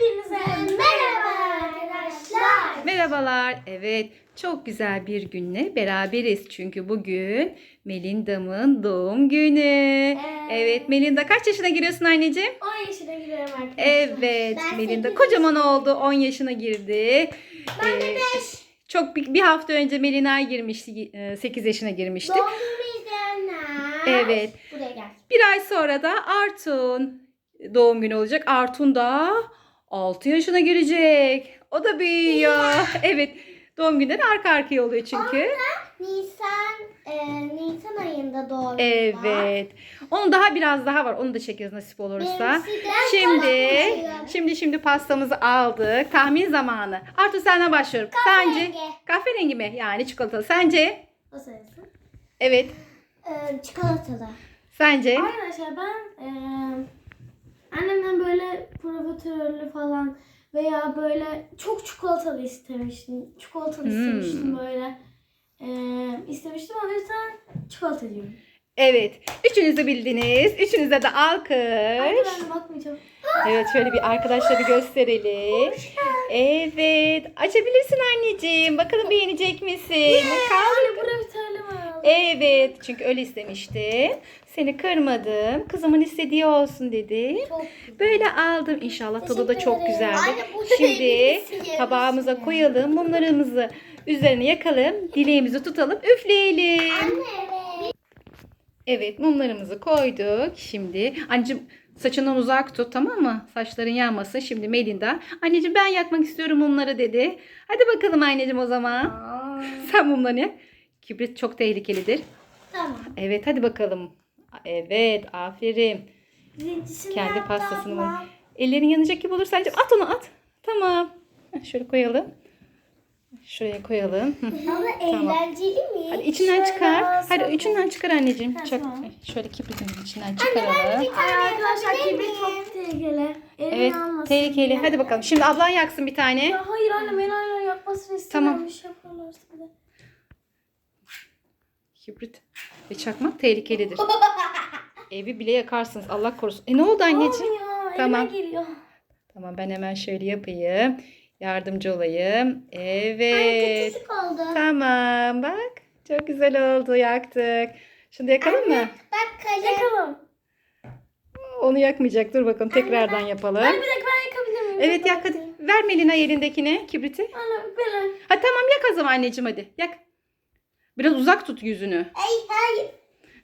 Hepinize merhaba arkadaşlar. Merhabalar. Evet, çok güzel bir günle beraberiz. Çünkü bugün Melinda'mın doğum günü. Evet, Melinda kaç yaşına giriyorsun anneciğim? 10 yaşına giriyorum arkadaşlar. Evet, Ben Melinda sekiz kocaman oldu. 10 yaşına girdi. Ben de Ee, beş. Çok bir, bir hafta önce Melina girmişti. 8 yaşına girmişti. Doğum günü izleyenler. Evet. Buraya gel. Bir ay sonra da Artun doğum günü olacak. Artun da 6 yaşına girecek. O da büyüyor. Evet. Doğum günleri arka arkaya oluyor çünkü. Nisan, e, Nisan ayında var. Evet. Onun daha biraz daha var. Onu da çekeriz nasip olursa. Şimdi, şimdi şimdi pastamızı aldık. Tahmin zamanı. Artun senden başlıyorum. Sence Kahverengi. kahverengi mi? Yani çikolatalı. Sence? O sayısın. Evet. Ee, çikolatalı. Sence? Arkadaşlar ben eee annemden böyle profiterolü falan veya böyle çok çikolatalı istemiştim. Çikolatalı Hmm. istemiştim böyle. Eee istemiştim o yüzden çikolata diyorum. Evet. Üçünüz de bildiniz. Üçünüze de alkış. De bakmayacağım. Evet şöyle bir arkadaşları gösterelim. Evet. Açabilirsin anneciğim. Bakalım beğenecek misin? Kaldı. Anne profiterolü var. Evet. Çünkü öyle istemişti. Seni kırmadım. Kızımın istediği olsun dedi. Çok Böyle aldım. İnşallah tadı da çok güzeldi. Şimdi tabağımıza ya. koyalım. Mumlarımızı üzerine yakalım. Dileğimizi tutalım. Üfleyelim. Evet mumlarımızı koyduk. Şimdi anneciğim saçından uzak tut tamam mı? Saçların yanmasın. Şimdi Melinda. Anneciğim ben yakmak istiyorum mumları dedi. Hadi bakalım anneciğim o zaman. Sen mumları yak. Kibrit çok tehlikelidir. Tamam. Evet hadi bakalım. Evet aferin. Birincisini Kendi pastasını ablam. Ellerin yanacak gibi olursa anneciğim at onu at. Tamam. Şöyle koyalım. Şuraya koyalım. Ama Tamam. eğlenceli mi? Hadi içinden Şöyle çıkar. Hadi alsam üçünden çıkar anneciğim. Ha, Çok tamam. şöyle kibritin içinden Anne çıkaralım. ben bir Ay tane arkadaşlar kibrit çok tehlikeli. Elini Evet almasın. tehlikeli. Hadi bakalım. Şimdi ablan yaksın bir tane. Ya hayır anne ben aynen yapmasını istemiyorum. Tamam. Bir şey yaparlarsa bir de. Kibrit ve çakmak tehlikelidir. Evi bile yakarsınız. Allah korusun. E ne oldu anneciğim? Olmuyor. Tamam. Elime geliyor. Tamam ben hemen şöyle yapayım. Yardımcı olayım. Anne Evet. küçücük oldu. Tamam bak. Çok güzel oldu. Yaktık. Şimdi yakalım mı? Bak kalem. Yakalım. Onu yakmayacak. Dur bakalım tekrardan yapalım. Anne bir dakika ben yakabilir miyim? Evet yak hadi. Ver Melina elindekine kibriti. Anne böyle. Ha tamam yak o zaman anneciğim hadi. Yak. Biraz uzak tut yüzünü. Ay hayır.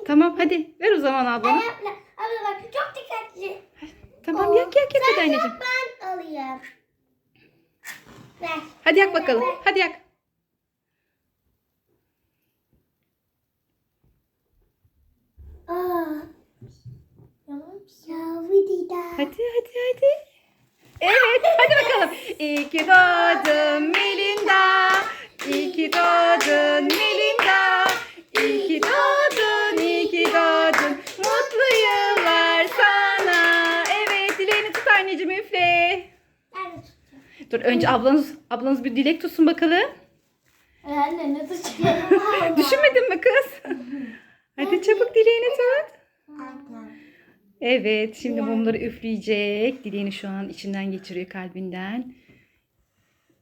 Tamam hadi. Ver o zaman ablana. Abla, abla bak çok dikkatli. Tamam yak yak yak hadi Sen anneciğim. yap, ben alayım. Ver. Hadi yak bakalım. Hadi yak. Hadi hadi hadi. Evet hadi bakalım. İyi ki doğdun Melinda. İyi ki doğdun Melinda. İyi ki doğdun, iyi ki doğdun. Mutlu yıllar sana. Evet dileğini tut anneciğim üfle. Ben de tutacağım. Dur önce ablanız ablanız bir dilek tutsun bakalım. Anne ne tutacağım? Düşünmedin mi kız? Hadi çabuk dileğini tut. Evet şimdi mumları üfleyecek. Dileğini şu an içinden geçiriyor kalbinden.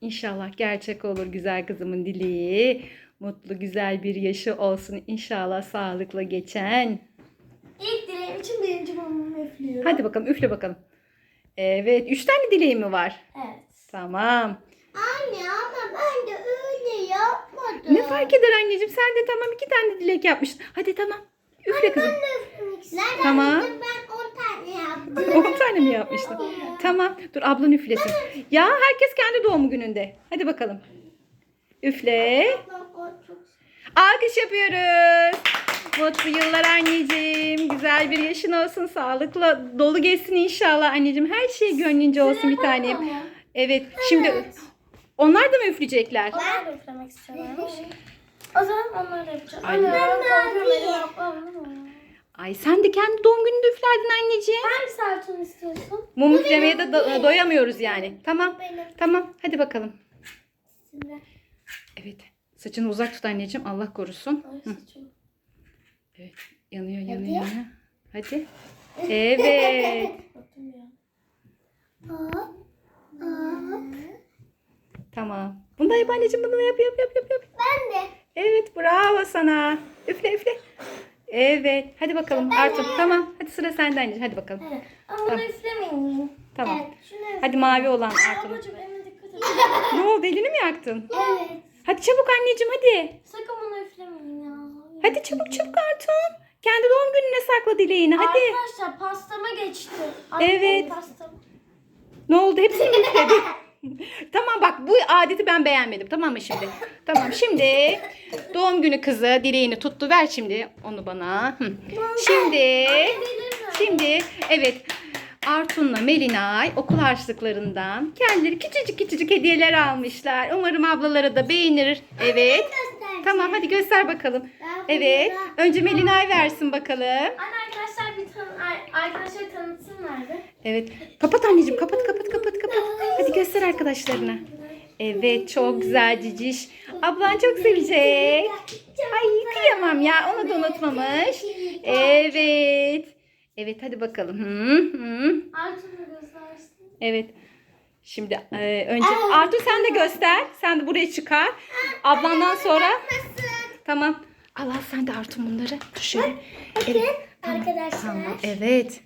İnşallah gerçek olur güzel kızımın dileği. Mutlu güzel bir yaşı olsun inşallah sağlıkla geçen. İlk dileğim için birinci mumumu üflüyorum. Hadi bakalım üfle bakalım. Evet üç tane dileğim mi var? Evet. Tamam. Anne ama ben de öyle yapmadım. Ne fark eder anneciğim sen de tamam iki tane dilek yapmıştın. Hadi tamam üfle kızım. Nereden Tamam. bildim ben 10 tane yaptım. 10 tane mi yapmıştın? Tamam. Dur ablan üflesin. Ya herkes kendi doğum gününde. Hadi bakalım. Üfle. Alkış yapıyoruz. Mutlu yıllar anneciğim. Güzel bir yaşın olsun. Sağlıkla dolu geçsin inşallah anneciğim. Her şey gönlünce olsun bir tanem. Evet. Şimdi onlar da mı üfleyecekler? Onlar da üflemek istiyorlarmış. O zaman onlar da yapacağım. Ay. Anne ben Ben korkuyorum de elim yapmam. Ay sen de kendi doğum gününde üflerdin anneciğim. Hangi sertun istiyorsun? Mum üflemeye de do- doyamıyoruz yani. Tamam. Benim. Tamam. Hadi bakalım. Şimdi. Evet. Saçını uzak tut anneciğim. Allah korusun. Ay saçım. Evet. Yanıyor, yanıyor, Hadi. yanıyor. Hadi. Evet. Ya. Aa, Tamam. Bunu da yap anneciğim. Bunu da yap yap yap yap. yap. Ben de. Evet bravo sana. Üfle üfle. Evet. Hadi bakalım Artur. Tamam. Hadi sıra sende anneciğim. Hadi bakalım. Evet. Ama bunu üflemeyin. Tamam. Evet. Şunu Hadi mavi olan Artur. Ablacığım elime dikkat et. Ne oldu? Elini mi yaktın? Evet. Hadi çabuk anneciğim hadi. Sakın bunu üflemeyin ya. Hadi çabuk çabuk Artur. Kendi doğum gününe sakla dileğini. Hadi. Arkadaşlar pastama geçti. Annemin Evet. Pastam. Ne oldu? Hepsini mi üfledin? tamam bak bu adeti ben beğenmedim. Tamam mı şimdi? Tamam şimdi doğum günü kızı dileğini tuttu. Ver şimdi onu bana. Hı. Şimdi şimdi evet Artun'la Melinay okul harçlıklarından kendileri küçücük küçücük hediyeler almışlar. Umarım ablaları da beğenir. Evet. Tamam hadi göster bakalım. Evet. Önce Melinay versin bakalım. Anne arkadaşlar bir tan ar- arkadaşlar tanıtsınlar da. Evet. Kapat anneciğim. Kapat kapat kapat kapat. Hadi göster arkadaşlarına. Evet çok güzel ciciş. Ablan çok sevecek. Ay kıyamam ya. Onu da unutmamış. Evet. Evet hadi bakalım. Hı. Evet. Şimdi e, önce Artur sen de göster. Sen de buraya çıkar. Ablandan sonra. Tamam. Al al sen de Artur bunları. Dur şöyle. Evet. Arkadaşlar. Tamam. Evet.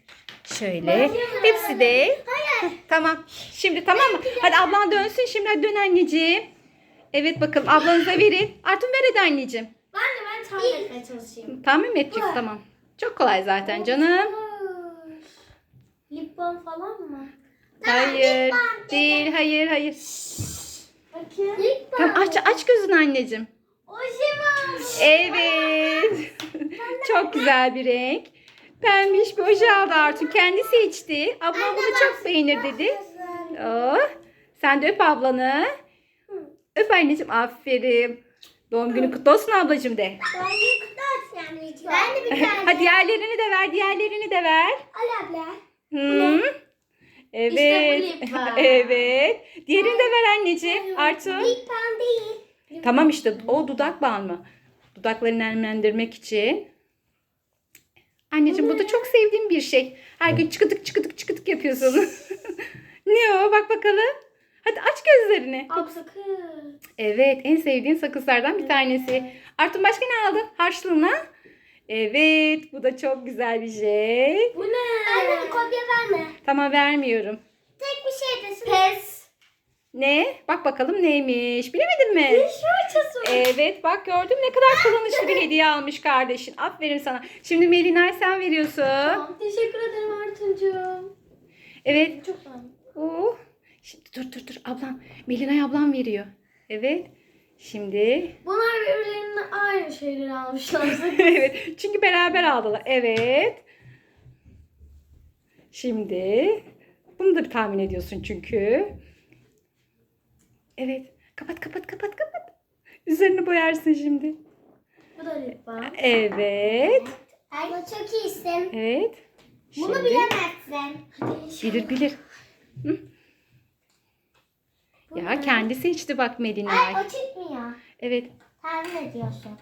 Şöyle. Hepsi de. Hayır. Tamam. Şimdi tamam mı? Hadi ablan dönsün şimdi. Hadi dön anneciğim. Evet bakalım ablanıza verin. Artun ver hadi anneciğim. Ben de ben tahmin etmeye çalışayım. Tahmin mi edeceksin? Tamam. Çok kolay zaten canım. Lip balm falan mı? Hayır. Değil. Hayır. Hayır. Bakayım. Tamam aç aç gözünü anneciğim. Evet. çok güzel bir renk. Pembiş bir oje aldı Artun. Kendisi içti. Ablam bunu çok beğenir dedi. Oh. Sen de öp ablanı. Öp anneciğim. Aferin. Doğum günü kutlu olsun ablacığım de. Ben de bir tane. Hadi diğerlerini de ver. Diğerlerini de ver. Al abla. Hı. Evet. İşte bu evet. Diğerini de ver anneciğim. Lip balm değil. Tamam işte o dudak balmı. Dudaklarını nemlendirmek için. Anneciğim bu da çok sevdiğim bir şey. Her gün çıkıdık çıkıdık çıkıdık yapıyorsun. ne o? Bak bakalım. Hadi aç gözlerini. Ab sakın. Evet en sevdiğin sakızlardan bir tanesi. Artun başka ne aldın? Harçlığına. Evet bu da çok güzel bir şey. Bu ne? Anne kopya verme. Tamam vermiyorum. Tek bir şey desin. Pes. Ne? Bak bakalım neymiş. Bilemedin mi? Diş fırçası. Evet bak gördün mü ne kadar kullanışlı bir hediye almış kardeşin. Aferin sana. Şimdi Melinay sen veriyorsun. Tamam, teşekkür ederim Artuncuğum. Evet. Çok beğendim. Oh. Şimdi dur dur dur ablam. Melinay ablam veriyor. Evet. Şimdi. Bunlar birbirlerine aynı şeyleri almışlar. evet. Çünkü beraber aldılar. Evet. Şimdi. Bunu da bir tahmin ediyorsun çünkü. Evet. Kapat kapat kapat kapat. Üzerini boyarsın şimdi. Bu da lip balm. Evet. Ay çok iyisin. Evet. Bunu Şimdi- bilemezsin. Bilir bilir. Hı? Bu Ya kendisi içti bak Melinay. Ay o çıkmıyor. Evet. Tahmin ediyorsun.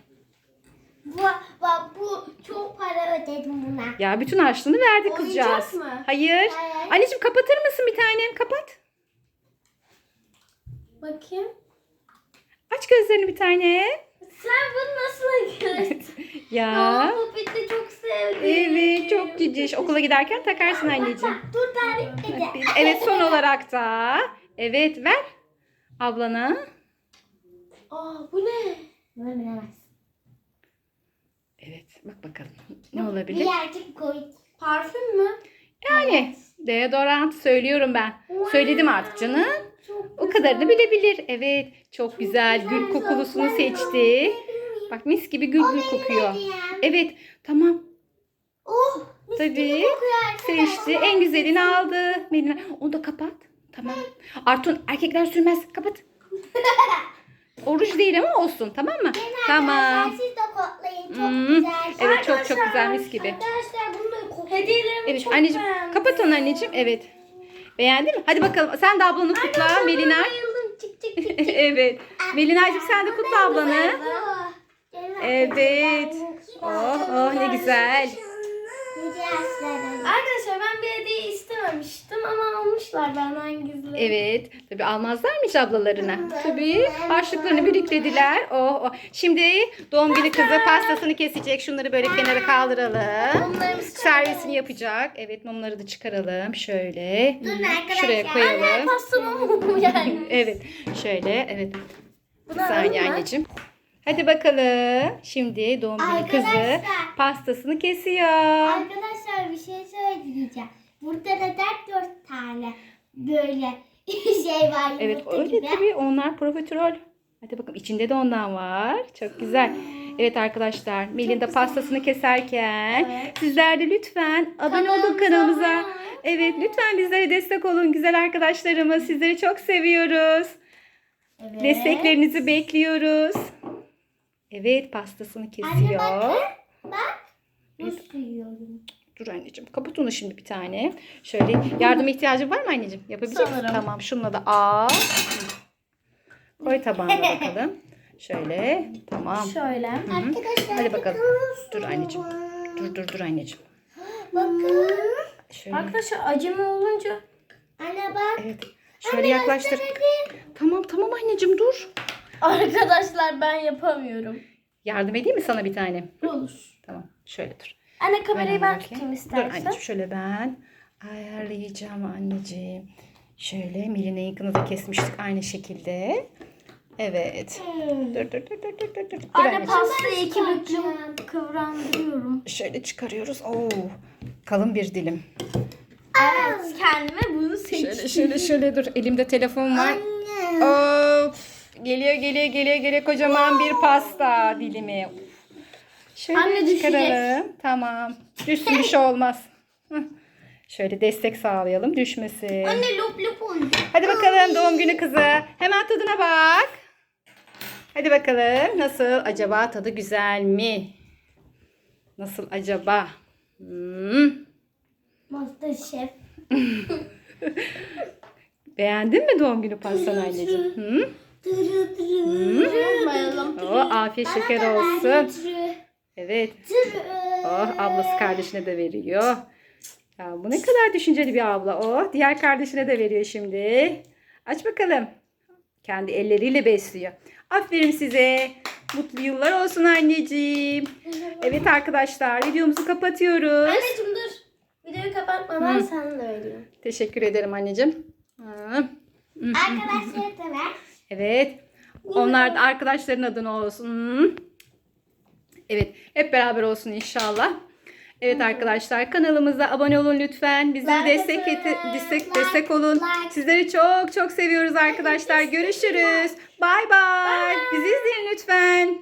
Bu, bak bu çok para ödedim buna. Ya bütün harçlığını verdi Oyuncak kızcağız. mı? Hayır. Hayır. Anneciğim kapatır mısın bir tanem? Kapat. Bakayım. Aç gözlerini bir tane. Sen bunu nasıl gördün? Ya. Aa, Popit'i çok sevdim. Evet çok ciciş. Okula giderken takarsın anneciğim. Dur daha bitmedi. Evet son olarak da. Evet ver. Ablana. Aa bu ne? Bunu bilemezsin. Evet bak bakalım. Ne olabilir? Birazcık koy. Parfüm mü? Yani deodorant söylüyorum ben. Söyledim artık canım. O kadarını bilebilir. Evet. Çok güzel. Gül kokulusunu seçti. Bak mis gibi gül gül kokuyor. Evet. Tamam. Oh. Tabii. Seçti. En güzelini aldı. Melina. Onu da kapat. Tamam. Artun erkekler sürmez. Kapat. Oruç değil ama olsun. Tamam mı? Tamam. Siz de koklayın. Çok Hmm, güzel. Evet çok çok güzel mis gibi. Arkadaşlar bunu da. Hediyelerimi Evet çok anneciğim beğendim. kapat onu anneciğim. Evet. Beğendin mi? Hadi bakalım. Sen de ablanı kutla Melina. Bayıldım. Çık çık çık. çık. evet. Melina'cığım sen de kutla ablanı. Oh, Evet. Oh oh ne güzel. Arkadaşlar ben bir hediye istememiştim ama almışlar benden gizli. Evet. Tabii almazlarmış ablalarına. Tabii. Harçlıklarını biriklediler. Oh, oh. Şimdi doğum günü kızı pastasını kesecek. Şunları böyle kenara kaldıralım. Servisini yapacak. Evet mumları da çıkaralım. Şöyle. Durun arkadaşlar. Şuraya koyalım. Pastama mum yani. Evet. Şöyle. Evet. Mı? anneciğim. Hadi bakalım. Şimdi doğum günü kızı Arkadaşlar. pastasını kesiyor. Arkadaşlar bir şey söyleyeceğim. Burada neden dört tane böyle şey var Evet öyle gibi? tabii onlar profiterol. Hadi bakalım içinde de ondan var. Çok güzel. Evet arkadaşlar Melinda pastasını keserken sizler de lütfen abone olun Kanalımıza kanalımıza. abone olun. Evet lütfen bizlere destek olun güzel arkadaşlarımız. Sizleri çok seviyoruz. Evet. Desteklerinizi bekliyoruz. Evet pastasını Anne kesiyor. bakın. Bak. Nasıl yiyorum? Dur anneciğim kapat onu şimdi bir tane. Şöyle yardım ihtiyacın var mı anneciğim? Yapabilecek misin? Sanırım. Tamam şununla da al. Koy tabağına bakalım. Şöyle tamam. Şöyle. Arkadaşlar Hadi bakalım. Dur anneciğim. Dur dur dur anneciğim. Bakın. Şöyle. Arkadaşlar acemi olunca Anne bak. Evet. Şöyle yaklaştır. Tamam tamam anneciğim dur. Arkadaşlar ben yapamıyorum. Yardım edeyim mi sana bir tane? Olur. Tamam. Şöyle dur. Anne kamerayı ben tutayım Dur istersen. anneciğim şöyle ben ayarlayacağım anneciğim. Şöyle Milina yakını da kesmiştik aynı şekilde. Evet. Dur dur dur dur dur dur. dur. Dur Anne pastayı iki büklüm kıvrandırıyorum. Şöyle çıkarıyoruz. Oo. Kalın bir dilim. Evet kendime bunu seçtim. Şöyle şöyle şöyle dur. Elimde telefon var. Anne. Of. Geliyor geliyor geliyor geliyor kocaman bir pasta dilimi. Şöyle Anne düşecek. çıkaralım. Tamam. Düşsün bir şey olmaz. Şöyle destek sağlayalım düşmesin. Anne lop lop oldu. Hadi bakalım doğum günü kızı. Hemen tadına bak. Hadi bakalım nasıl acaba tadı güzel mi? Nasıl acaba? Hmm. Masterchef. Beğendin mi doğum günü pastanı anneciğim? Hı? Yapmayalım. Oo, afiyet şeker olsun. Evet. Oh ablası kardeşine de veriyor. Ya bu ne kadar düşünceli bir abla. Oh diğer kardeşine de veriyor şimdi. Aç bakalım. Kendi elleriyle besliyor. Aferin size. Mutlu yıllar olsun anneciğim. Evet arkadaşlar videomuzu kapatıyoruz. Anneciğim dur. Videoyu kapatmadan sen de öyle. Teşekkür ederim anneciğim. Hı. Arkadaşlar da ver. Evet. Onlar da arkadaşların adına olsun. Evet. Hep beraber olsun inşallah. Evet arkadaşlar kanalımıza abone olun lütfen. Bizlere Like destek, atın. destek, Like, destek olun. like. Sizleri çok çok seviyoruz arkadaşlar. Görüşürüz. Bay bay. Bizi izleyin lütfen.